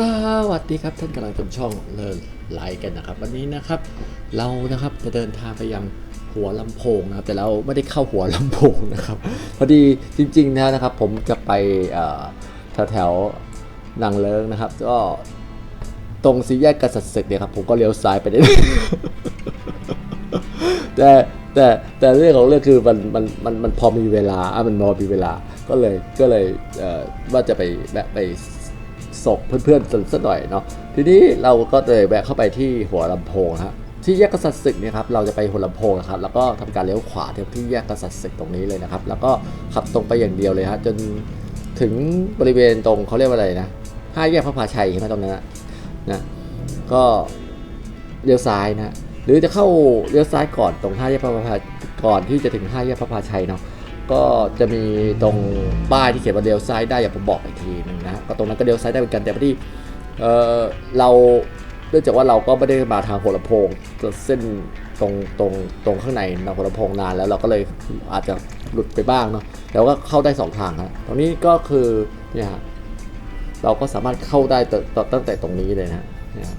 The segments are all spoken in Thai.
สวัสดีครับท่านกำลังชมช่องเลินไลค์กันนะครับ วันนี้นะครับเรานะครับจะเดินทางไปยังหัวลำโพงนะครับ แต่เราไม่ได้เข้าหัวลำโพงนะครับ พอดีจริงๆนะนะครับ ผมจะไปแถวๆนางเลิงนะครับ ก็ตรงสี่แยกกษัตริย์ศึกเนี่ยครับ ผมก็เลี้ยวซ้ายไปได้แต่แต่แต่เรื่องของเรื่องคือมันมันมันมันพอมีเวลาอะมันพอมีเวลาก็เลยก็เลยเอ่อว่าจะไปแวะไป ส่งเพื่อนๆสักสักหน่อยเนาะทีนี้เราก็เลยแวะเข้าไปที่หัวลำโพงฮะที่แยกกษัตริย์ศึกเนี่ยครับเราจะไปหัวลำโพงนะครับแล้วก็ทำการเลี้ยวขวาที่แยกกษัตริย์ศึกตรงนี้เลยนะครับ แล้วก็ขับตรงไปอย่างเดียวเลยฮะจนถึงบริเวณตรงเขาเรียกว่าอะไรนะห้าแยกพระพาชัยใช่ไหมตรงนั้นนะนะก็เลี้ยวซ้ายนะหรือจะเข้าเลี้ยวซ้ายก่อนตรงห้าแยกพระพาก่อนที่จะถึงห้าแยกพระพาชัยเนาะ ก็จะมีตรงป้ายที่เขียนว่าเลี้ยวซ้ายได้อย่างผมบอกอีกทีหนึงนะก็ตรงนั้นก็เลี้ยวซ้ายได้เหมือนกันแต่พอดีเออเราเนื่องจากว่าเราก็ไม่ได้มาทางหัวลำโพงเส้นตรงตรงตรงข้างในนะหัวลำโพงนานแล้วเราก็เลยอาจจะหลุดไปบ้างเนาะแต่ว่าเข้าได้สองทางครับตรงนี้ก็คือเนี่ยเราก็สามารถเข้าได้ต,ตั้งแต่ตรงนี้เลยนะเนี่ย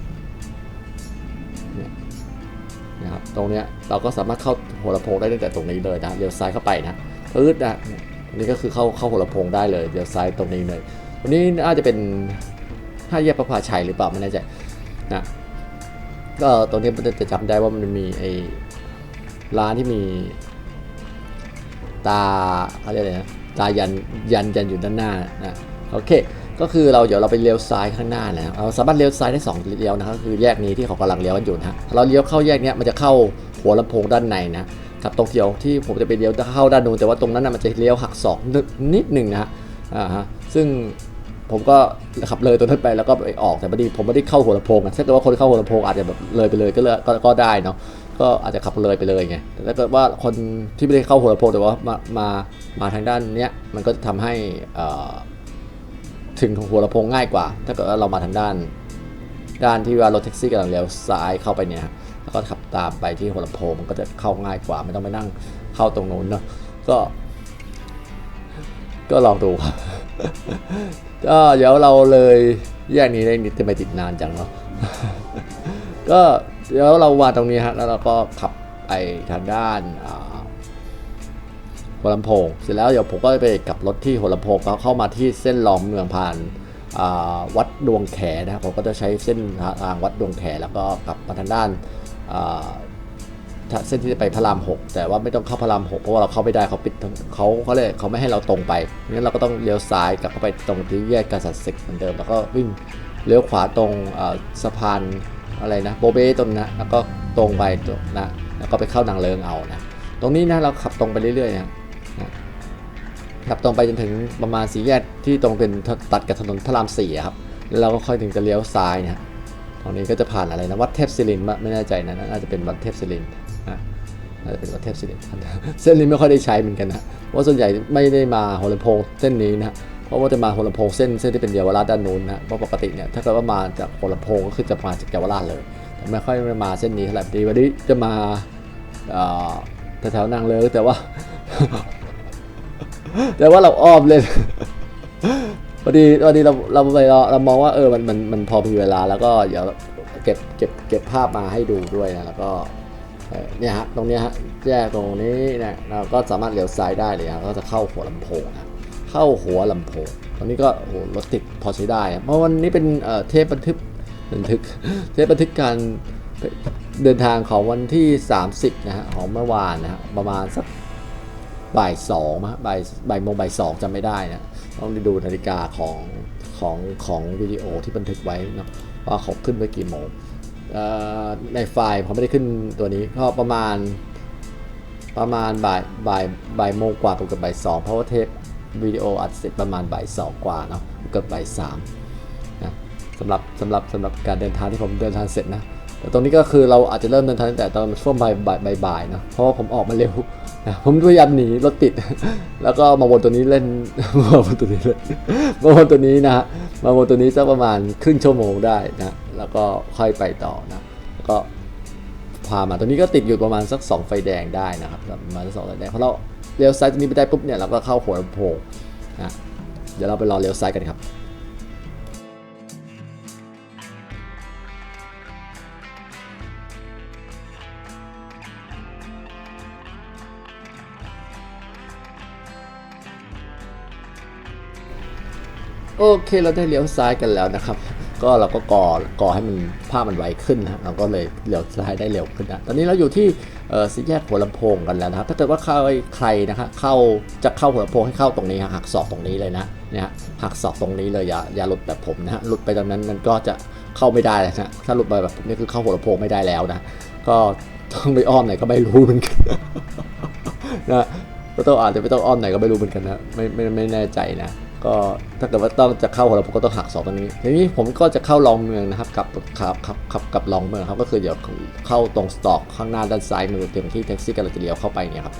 นะครับตรงเนี้ยเราก็สามารถเข้าหัวลำโพงได้ตั้งแต่ตรงนี้เลยนะเลี้ยวซ้ายเข้าไปนะ ปื๊ดนะเนี่ยตรงนี้ก็คือเข้าเข้าหัวลำโพงได้เลยเลี้ยวซ้ายตรงนี้เลยวันนี้น่าจะเป็นห้าแยกประภาชัยหรือเปล่าไม่แน่ใจนะก็ตรงนี้มันจะจำได้ว่ามันมีไอ้ร้านที่มี ตาอะไรนะตายันยันยันอยู่ด้านหน้านะโอเค ก็คือเราเดี๋ยวเราไปเลี้ยวซ้ายข้างหน้าแล้วเราสามารถเลี้ยวซ้ายได้สองเลี้ยวนะครับก็คือแยกนี้ที่เขากำลังเลี้ยวกันอยู่นะเราเลี้ยวเข้าแยกนี้มันจะเข้าหัวลำโพงด้านในนะ ครับตรงเดียวที่ผมจะไปเลี้ยวเข้าด้านนู้นแต่ว่าตรงนั้นนะมันจะเลี้ยวหักศอกนิดหนึ่งนะฮะอ่าฮะซึ่งผมก็ขับเลยตรงนั้นไปแล้วก็ไปออกแต่พอดีผมไม่ได้เข้าหัวลำโพงอะถ้าเกิดว่าคนเข้าหัวลำโพงอาจจะแบบเลยไปเลยก็เลยก็ก็ได้เนาะก็อาจจะขับเลยไปเลยไงแต่ถ้าเกิดว่าคนที่ไม่ได้เข้าหัวลำโพงแต่ว่ามามามาทางด้านเนี้ยมันก็จะทำให้อ่อถึงหัวลำโพงง่ายกว่า ถ้าเกิดว่าเรามาทางด้าน ด้านที่ว่ารถแท็กซี่กำลังเลี้ยวซ้ายเข้าไปเนี่ย แล้วก็ขับตามไปที่หัวลำโพงมันก็จะเข้าง่ายกว่า ไม่ต้องไปนั่งเข้าตรงนู้นเนาะก็ ก็ลองดูครับก็เดี๋ยวเราเลยแยกนี้ได้นิดจะไม่ติดนานจังเนาะก็เดี๋ยวเราวางตรงนี้ฮะแล้วเราก็ขับไปทางด้านหัวลำโพง เสร็จแล้วเดี๋ยวผมก็ไปกลับรถที่หัวลำโพงแล้วเข้ามาที่เส้นล้อมเมืองผ่านวัดดวงแขนะครับผมก็จะใช้เส้นทางวัดดวงแขแล้วก็กลับมาทางด้าน เส้นที่จะไปพระรามหกแต่ว่าไม่ต้องเข้าพระรามหกเพราะว่าเราเข้าไม่ได้เขาปิดเขาเขาเลยเขาไม่ให้เราตรงไปงั้นเราก็ต้องเลี้ยวซ้ายกลับเข้าไปตรงที่แยกกษัตริย์ศึกเหมือนเดิม แล้วก็วิ่งเลี้ยวขวาตรงสะพานอะไรนะโบเบ้ตรงนะแล้วก็ตรงไปตรงนะแล้วก็ไปเข้านางเลิงเอานะตรงนี้นะเราขับตรงไปเรื่อยๆนะขับตรงไปจนถึงประมาณสี่แยกที่ตรงเป็นตัดกับถนนพระรามสี่ครับแล้วเราก็ค่อยถึงจะเลี้ยวซ้ายนะ ตรงนี้ก็จะผ่านอะไรนะวัดเทพศิรินไม่แน่ใจนะน่าจะเป็นวัดเทพศิรินนะน่าจะเป็นวัดเทพศิรินเส้นนี้ไม่ค่อยได้ใช้เหมือนกันนะเพราะส่วนใหญ่ไม่ได้มาหัวลำโพงเส้นนี้นะเพราะว่าจะมาหัวลำโพงเส้นเส้นที่เป็นเยาวราชด้านนู้นนะเพราะปกติเนี่ยถ้าเกิดว่ามาจากหัวลำโพงก็คือจะมาจากเยาวราชเลยแต่ไม่ค่อยมาเส้นนี้เท่าไหร่ดีวันนี้จะมาแถวๆนางเลิงแต่ว่า แต่ว่าเราอ้อมเลย พอดีพอดีเราเราไปเราเรามองว่าเออมันมันมันพอมีเวลาแล้วก็เดี๋ยวเก็บเก็บเก็บภาพมาให้ดูด้วยนะแล้วก็เนี่ยฮะตรงเนี้ยฮะแยกตรงนี้เนี่ยเราก็สามารถเลี้ยวซ้ายได้เลยฮะก็จะเข้าหัวลำโพงนะเข้าหัวลำโพงตอนนี้ก็โหรถติดพอใช้ได้ เพราะวันนี้เป็นเอ่อเทปบันทึกบันทึกเทปบันทึกการเดินทางของวันที่ 30นะฮะของเมื่อวานนะฮะประมาณสักบ่ายสองมั้งบ่ายบ่ายโมงบ่ายสองจำไม่ได้นะ ต้องดูนาฬิกาของของของวิดีโอที่บันทึกไว้นะว่าเขาขึ้นไปกี่โมงในไฟล์ผมไม่ได้ขึ้นตัวนี้ก็ประมาณประมาณบ่ายบ่ายบ่ายโมงกว่าเกือบบ่ายสองเพราะว่าเทปวิดีโออัดเสร็จประมาณบ่ายสองกว่าเนาะเกือบบ่ายสามนะสำหรับสำหรับสำหรับการเดินทางที่ผมเดินทางเสร็จนะแต่ตรงนี้ก็คือเราอาจจะเริ่มเดินทางตั้งแต่ตอนช่วงบ่ายบ่ายบ่ายบ่ายเนาะเพราะว่าผมออกมาเร็ว นะผมพยายามหนีรถติด แล้วก็มาวนตัวนี้เล่นมาวนตัวนี้เล่นมาวนตัวนี้นะฮะมาวนตัวนี้สักประมาณครึ่งชั่วโมงได้นะแล้วก็ค่อยไปต่อนะแล้วก็พามาตรงนี้ก็ติดอยู่ประมาณสัก 2 ไฟแดงได้นะครับประมาณสักสองไฟแดงเพราะเราเลี้ยวซ้ายตรงนี้ไปได้ปุ๊บเนี่ยเราก็เข้าหัวลำโพงนะเดี๋ยวเราไปรอเลี้ยวซ้ายกันครับ โอเคเราได้เลี้ยวซ้ายกันแล้วนะครับ ก็เราก็ก่อก่อให้มันภาพมันไวขึ้นนะเราก็เลยเลี้ยวซ้ายได้เร็วขึ้นนะตอนนี้เราอยู่ที่เออสี่แยกหัวลำโพงกันแล้วนะครับถ้าเกิดว่าใครใครนะครับเข้าจะเข้าหัวลำโพงให้เข้าตรงนี้หักศอกตรงนี้เลยนะเนี่ยหักศอกตรงนี้เลยอย่าอย่าหลุดแบบผมนะฮะหลุดไปตรงนั้นมันก็จะเข้าไม่ได้แล้วนะ ถ้าหลุดไปแบบนี่คือเข้าหัวลำโพงไม่ได้แล้วนะ ก็ต้องไปอ้อมไหนก็ไม่รู้เหมือนกันนะก็ต้องอาจจะไม่ต้องอ้อมไหนก็ไม่รู้เหมือนกันนะไม่ไม่ไม่แน่ใจนะ ก็ถ้าเกิดว่าต้องจะเข้าหัวเราผมก็ต้องหักสองตรงนี้ทีนี้ผมก็จะเข้าลองเมืองนะครับกับขับขับขับกับลองเมืองครับก็คือเดี๋ยวเข้าตรงสต็อกข้างหน้าด้านซ้ายมือเต็มที่แท็กซี่กำลังจะเลี้ยวเข้าไปเนี่ยครับ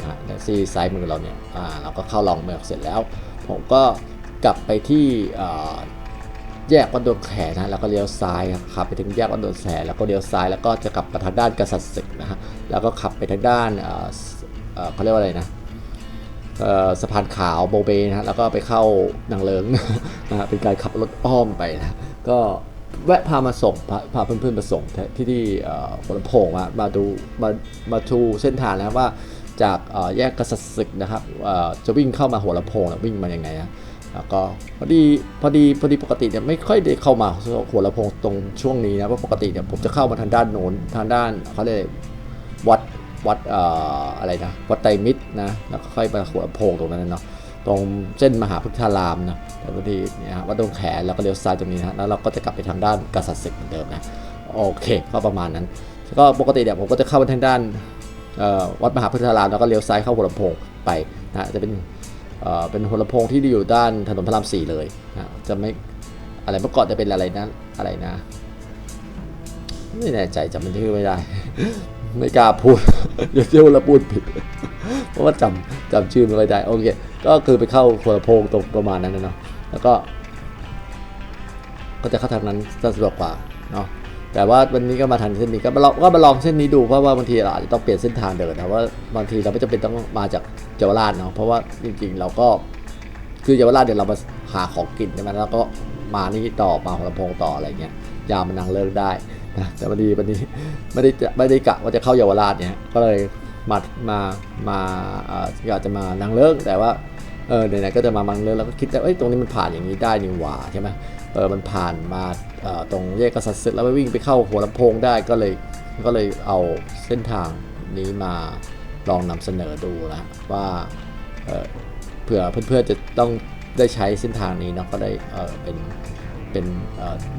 นะแท็กซี่ซ้ายมือเราเนี่ยอ่าเราก็เข้าลองเมืองเสร็จแล้ว ผมก็กลับไปที่แยกวัดดวงแขนะแล้วก็เลี้ยวซ้ายครับขับไปถึงแยกวัดดวงแขแล้วก็เลี้ยวซ้ายแล้วก็จะกลับมาทางด้านกษัตริย์ศึกนะฮะแล้วก็ขับไปทางด้านเขาเรียกว่าอะไรนะ สะพานขาวโบเบนะฮะแล้วก็ไปเข้านางเลิงนะฮะเป็นการขับรถอ้อมไปนะก็แวะพามาส่งพาพาเพื่อนๆมาส่งที่ที่หัวลำโพงมามาดูมามาดูเส้นทางนะครับว่าจากแยกกษัตริย์ศึกนะครับจะวิ่งเข้ามาหัวลำโพงวิ่งมาอยังไงนะแล้วก็พอดีพอดีพอดีปกติเนี่ยไม่ค่อยได้เข้ามาหัวลำโพงตรงช่วงนี้นะเพราะปกติเนี่ยผมจะเข้ามาทางด้านโน้นทางด้านเขาเรียกวัด วัดอออะไรนะวัดไตรมิตรนะแล้วก็ค่อยไปหัวโพงตรงนั้นเนาะตรงเส้นมหาพุทธารามนะแต่พอดีเนี่ยวัดดงแขนแล้วก็เลี้ยวซ้ายตรงนี้นะแล้วเราก็จะกลับไปทางด้านกษัตริย์ศึกเหมือนเดิมนะโอเคก็ประมาณนั้นก็ปกติเนี่ยผมก็จะเข้าไปทางด้านวัดมหาพุทธารามแล้วก็เลี้ยวซ้ายเข้าหัวลำโพงไปนะจะเป็นเป็นหัวลำโพงที่อยู่ด้านถนนพระรามสี่เลยนะจะไม่อะไรเมื่อก่อนจะเป็นอะไรนะอะไรนะ ไม่แน่ใจจำมันชื่อไม่ได้ ไม่กล้าพูด เดี๋ยวเชื่อว่าเราพูดผิด เพราะว่าจำจำชื่อไม่ค่อยได้โอเค ก็คือไปเข้าหัวลำโพงตรงประมาณนั้นนะเนาะแล้วก็ ก็จะเข้าทางนั้นจะสะดวกกว่าเนาะแต่ว่าวันนี้ก็มาทางเส้นนี้ก็มาลองก็มาลองเส้นนี้ดูเพราะว่าบางทีเราอาจจะต้องเปลี่ยนเส้นทางเดินนะว่าบางทีเราไม่จำเป็นต้องมาจากเยาวราชเนาะเพราะว่าจริงๆ เราก็คือเยาวราชเดี๋ยวเรามาหาของกินใช่ไหมแล้วก็มานี่ต่อมาหัวลำโพงต่ออะไรเงี้ยยามมันนังเลิกได้ นะแต่วันนี้วันนี้ไม่ได้ไม่ได้กะว่าจะเข้าเยาวราชเนี่ยก็เลยมามามาอยากจะมานังเลิกแต่ว่าเออไหนๆก็จะมามังเลิกแล้วก็คิดว่าเอ้ยตรงนี้มันผ่านอย่างนี้ได้นี่หว่าใช่ไหมเออมันผ่านมาตรงแยกกษัตริย์ศึกแล้วไปวิ่งไปเข้าหัวลำโพงได้ก็เลยก็เลยเอาเส้นทางนี้มาลองนำเสนอดูนะว่าเเผื่อเพื่อนๆจะต้องได้ใช้เส้นทางนี้เนาะก็ได้เเป็น เป็น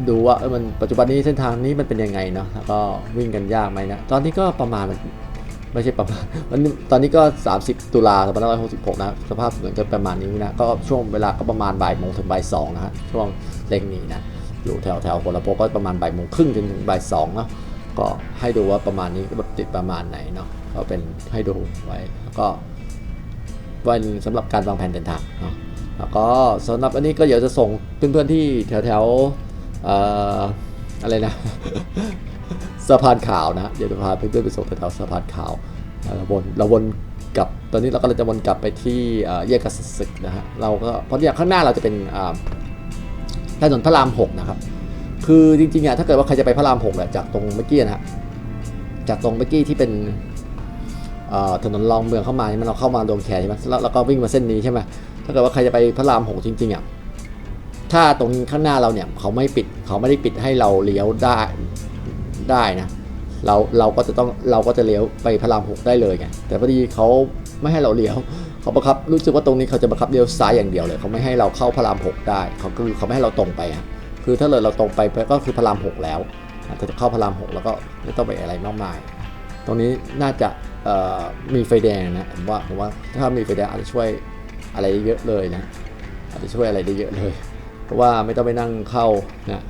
ดูว่าเออมันปัจจุบันนี้เส้นทางนี้มันเป็นยังไงเนาะแล้วก็วิ่งกันยากไหมนะตอนนี้ก็ประมาณไม่ใช่ประมาณมันตอนนี้ก็ 30 ตุลา2566 นะสภาพเหมือนจะประมาณนี้นะก็ช่วงเวลาก็ประมาณบ่ายโมงถึงบ่ายสองนะฮะช่วงเร่งนี้นะอยู่แถวแถวหัวลำโพงก็ประมาณบ่ายโมงครึ่งจนถึงบ่ายสองเนาะก็ให้ดูว่าประมาณนี้รถติดประมาณไหนเนาะก็เป็นให้ดูไว้แล้วก็วันสำหรับการวางแผนเดินทางเนาะ แล้วก็สำหรับอันนี้ก็เดี๋ยวจะส่งเพื่อนๆที่แถวแถวๆออะไรนะสะพานขาวนะเดี๋ยวจะพาเพื่อนๆไปส่งแถวๆสะพานขาวเราวนเราวนกลับตอนนี้เราก็เลยจะวนกลับไปที่แยกกษัตริย์ศึกนะฮะเราก็เพราะอย่างข้างหน้าเราจะเป็นถนนพระรามหกนะครับ คือจริงๆอะถ้าเกิดว่าใครจะไปพระรามหกเนี่ยจากตรงเมื่อกี้นะฮะจากตรงเมื่อกี้ที่เป็นถนนรองเมืองเข้ามาใช่ไหมเราเข้ามาดงแคใช่ไหมแล้วเราก็วิ่งมาเส้นนี้ใช่ไหม ถ้าเกิดว่าใครจะไปพระรามหกจริงๆอะถ้าตรงข้างหน้าเราเนี่ยเขาไม่ปิดเขาไม่ได้ปิดให้เราเลี้ยวได้ได้นะเราเราก็จะต้องเราก็จะเลี้ยวไปพระรามหกได้เลยไงแต่พอดีเขาไม่ให้เราเลี้ยวเขาบังคับรู้สึกว่าตรงนี้เขาจะบังคับเลี้ยวซ้ายอย่างเดียวเลยเขาไม่ให้เราเข้าพระรามหกได้เขาคือเขาไม่ให้เราตรงไปอะคือถ้าเลยเราตรงไปก็คือพระรามหกแล้วอาจะเข้าพระรามหกแล้วก็ไม่ต้องไปอะไรมากมาย ตรงนี้น่าจะมีไฟแดงนะผมว่าผมว่าถ้ามีไฟแดงอาจจะช่วย อะไรเยอะเลยนะอาจจะช่วยอะไรได้เยอะเลย เพราะว่าไม่ต้องไปนั่งเข้าเนี่ย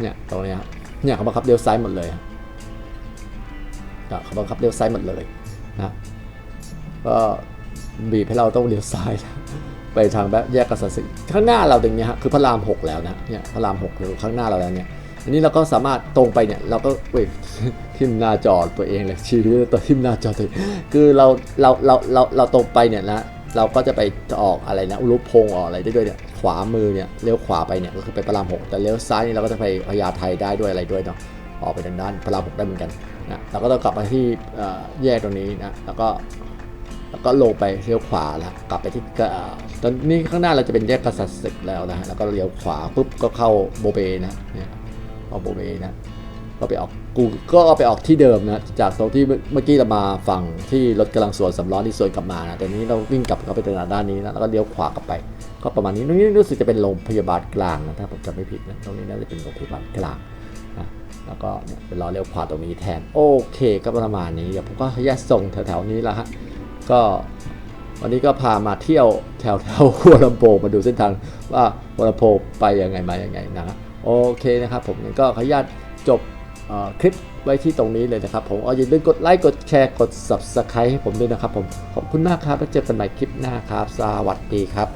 เนี่ยตรงนี้ครับเนี่ยเขาบังคับเลี้ยวซ้ายหมดเลยครับครับเขาบังคับเลี้ยวซ้ายหมดเลยนะก็บีบให้เราต้องเลี้ยวซ้ายนะไปทางแบบแยกกษัตริย์ข้างหน้าเราตรงนี้ฮะคือพระรามหกแล้วนะเนี่ยพระรามหกอยู่ข้างหน้าเราแล้วเนี่ยอันนี้เราก็สามารถตรงไปเนี่ยเราก็เว้ยทิมหน้าจอตัวเองเลยชีวิตตัวทิมหน้าจอตัวเองคือเราเราเราเราเราตรงไปเนี่ยนะ เราก็จะไปออกอะไรนะอุรุพงศ์ออกอะไรได้ด้วยเนี่ยขวามือเนี่ยเลี้ยวขวาไปเนี่ยก็คือไปพระรามหกแต่เลี้ยวซ้ายนี่เราก็จะไปพญาไทได้ด้วยอะไรด้วยเนาะออกไปทางด้านพระรามหกได้เหมือนกันนะเราก็ต้องกลับมาที่แยกตรงนี้นะแล้วก็แล้วก็ลงไปเลี้ยวขวาแล้วกลับไปที่ตอนนี้ข้างหน้าเราจะเป็นแยกกษัตริย์ศึกแล้วนะฮะแล้วก็เลี้ยวขวาปุ๊บก็เข้าโบเบนะเนี่ยเอาโบเบนะก็ไปออก กูก็ไปออกที่เดิมนะ จากตรงที่เมื่อกี้เรามาฝั่งที่รถกำลังสวนสำล้อที่สวนกลับมานะแต่นี้เราวิ่งกลับเข้าไปตลาดด้านนี้นะแล้วก็เลี้ยวขวากลับไป ก็ประมาณนี้ตรงนี้รู้สึกจะเป็นโรงพยาบาลกลางนะถ้าผมจำไม่ผิดนะตรงนี้น่าจะเป็นโรงพยาบาลกลางนะแล้วก็เนี่ยเป็นล้อเลี้ยวขวาตรงนี้แทนโอเค ก็ประมาณนี้เดี๋ยวผมก็แยกส่งแถวๆนี้ละฮะก็วันนี้ก็พามาเที่ยวแถวแถวๆหัวลำโพงมาดูเส้นทางว่าหัวลำโพงไปยังไงมายังไงนะฮะโอเคนะครับผมก็ขออนุญาตจบ คลิปไว้ที่ตรงนี้เลยนะครับผมเอาอย่าลืมกดไลค์กดแชร์กด subscribe ให้ผมด้วยนะครับผมขอบคุณมากครับแล้วเจอกันใหม่คลิปหน้าครับ สวัสดีครับ